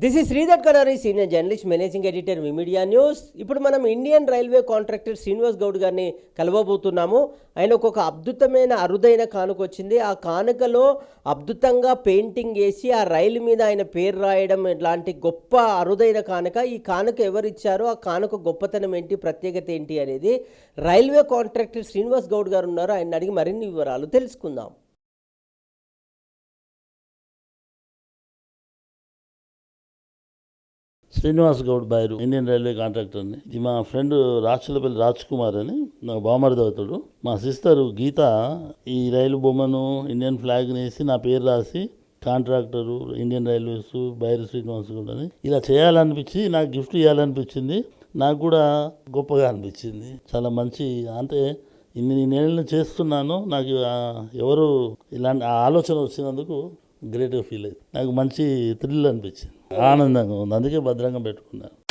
This is Sridhar Kadari senior journalist managing editor media news ఇప్పుడు మనం Indian railway contractor Srinivas Goud గారిని కలవబోతున్నాము. ఆయన ఒక అద్భుతమైన అరుదైన కానుక వచ్చింది. ఆ కానుకలో అద్భుతంగా పెయింటింగ్ వేసి ఆ రైలు మీద ఆయన పేరు రాయడం ఇలాంటి గొప్ప అరుదైన కానుక. ఈ కానుక ఎవరు ఇచ్చారో? ఆ కానుక గొప్పతనం ఏంటి? ప్రత్యేకత ఏంటి అనేది రైల్వే కాంట్రాక్టర్ శ్రీనివాస్ గౌడ్ గారు ఉన్నారు. ఆయన అడిగి మరిన్ని వివరాలు తెలుసుకుందాం. శ్రీనివాస్ గౌడ్ బాయరు ఇండియన్ రైల్వే కాంట్రాక్టర్ని ఇది మా ఫ్రెండ్ రాచులపల్లి రాజ్ కుమార్ అని నా బామర్ది మా సిస్టర్ గీత ఈ రైలు బొమ్మను ఇండియన్ ఫ్లాగ్ని వేసి నా పేరు రాసి contractor Indian railways Bairu Srinivas Goud అని ఇలా చేయాలనిపించి నాకు గిఫ్ట్ ఇవ్వాలనిపించింది నాకు కూడా గొప్పగా అనిపించింది. చాలా మంచి అంటే ఇన్ని నేను చేస్తున్నాను నాకు ఎవరు ఇలాంటి ఆ ఆలోచన వచ్చినందుకు గ్రేట్గా ఫీల్ అయింది నాకు మంచి థ్రిల్ అనిపించింది. ఆనందంగా ఉంది. అందుకే భద్రంగా పెట్టుకున్నాను.